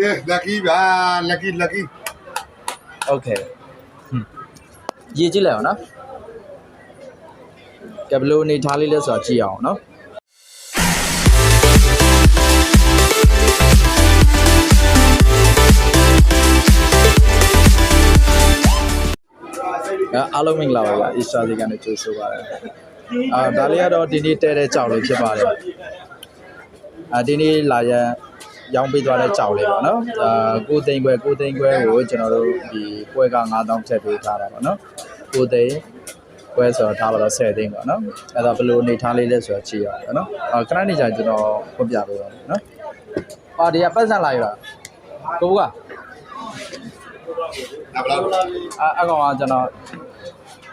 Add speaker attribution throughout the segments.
Speaker 1: ကဲ lucky ပါ lucky lucky
Speaker 2: โอเคဟွန်းရေးကြည့်လိုက်အောင်နော်ကဲဘယ်လိုအနေထားလေးလဲဆိုတာကြည့်အောင်နော်အဲအားလုံးမင်္ဂလာပါဗျာအစ္စရာစီကနေကြိုဆိုပါရစေအာဒါလေးကတော့ဒီနေ့တဲတဲ့ကြောက်လေးဖြစ်ပါတယ်အာဒီနေ့လာရန် ရောင်းပေးသွားတဲ့ကြောက်လေးပါနော်အာကိုသိန်းခွဲကိုသိန်းခွဲကိုကျွန်တော်တို့ဒီပွဲက9000ထည့်ပေးထားတာပါနော်ကိုသိန်းပွဲဆိုတော့ထားပါတော့10သိန်းပါနော်အဲ့တော့ဘယ်လိုအနေထားလေးလဲဆိုတော့ကြည့်ရအောင်နော်အာခဏနေကြကျွန်တော်ဖွင့်ပြပေးပါမယ်နော်ပါဒီကပတ်စံလာရတာကိုက
Speaker 1: ဒါဘလောက်
Speaker 2: အအကောင်ကကျွန်တော်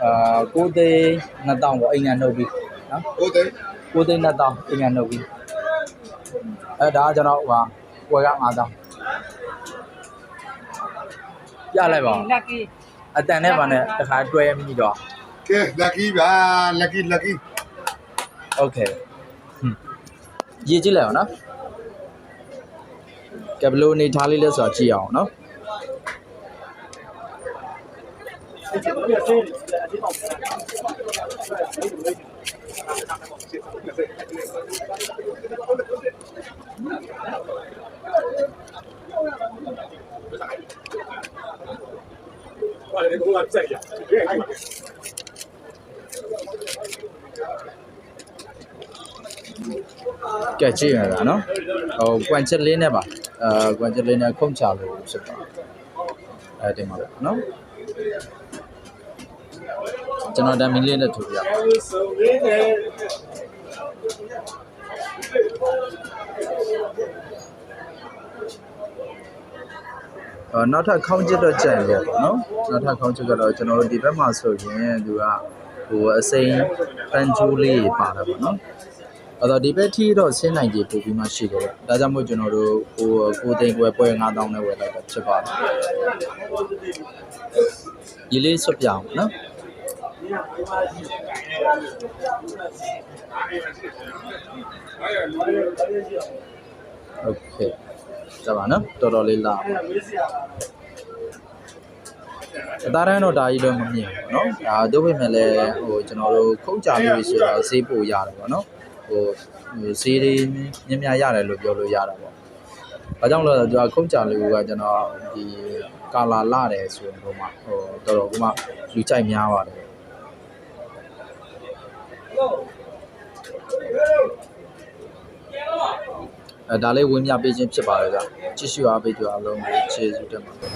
Speaker 2: အာကိုသိန်း2000ပေါ့အိမ်ငံနှုတ်ပြီးနော်
Speaker 1: ကိုသိန်း
Speaker 2: ကိုသိန်း2000အိမ်ငံနှုတ်ပြီးအဲဒါကကျွန်တော်ဟို ဝယ်က9000ပြလိုက်ပါ
Speaker 3: lucky
Speaker 2: အတန်နဲ့ပါနဲ့တခါတွဲမိတော့
Speaker 1: Okay lucky ပါ lucky lucky
Speaker 2: Okay ရေးကြည့်လိုက်အောင်နော်ကဘလိုနေထားလေးလဲဆိုတာကြည့်အောင်နော် ကဲကြည့်ရတာနော်ဟိုကွမ်ချက်လေးနဲ့ပါအဲကွမ်ချက်လေးနဲ့ခုံချလို့ဖြစ်ပါအဲဒီမှာပေါ့နော်ကျွန်တော်ဒါမီလေးနဲ့ထုတ်ပြအော် နောက်ထပ်ခေါင်းချစ်တော့ကြံတယ်ပေါ့နော်နောက်ထပ်ခေါင်းချစ်ကတော့ကျွန်တော်တို့ဒီဘက်မှာဆိုရင်သူကဟိုအစိမ်းပန်ချိုးလေးပါတာပေါ့နော်အဲ့တော့ဒီဘက်ထီတော့ဆင်းနိုင်ကြပို့ပြီးမှရှိတယ်ဗျဒါကြောင့်မို့ကျွန်တော်တို့ဟိုကိုသိန်းပွဲပွဲ9000နဲ့ဝယ်လိုက်တာဖြစ်ပါတယ်ဒီလေးဆွပြအောင်နော်โอเค ကြပါနော်တော်တော်လေးလာအသားရန်တော့ဒါကြီးတော့မမြင်ဘူးเนาะဒါတို့ပြင်မဲ့လည်းဟိုကျွန်တော်တို့ခုတ်ကြလေးဆိုတော့ဈေးပို့ရတယ်ပေါ့နော်ဟိုဈေးလေးမြင်များရတယ်လို့ပြောလို့ရတာပေါ့ဘာကြောင့်လဲဆိုတော့ခုတ်ကြလေးကကျွန်တော်ဒီကာလာလာတယ်ဆိုရင်တော့မှဟိုတော်တော်ကမှလူကြိုက်များပါတယ် အဲဒါလေးဝင်းမြပေးခြင်းဖြစ်ပါတယ်ဗျကြည့်ရှုအားပေးကြအားလုံးကိုကျေးဇူးတင်ပါတယ်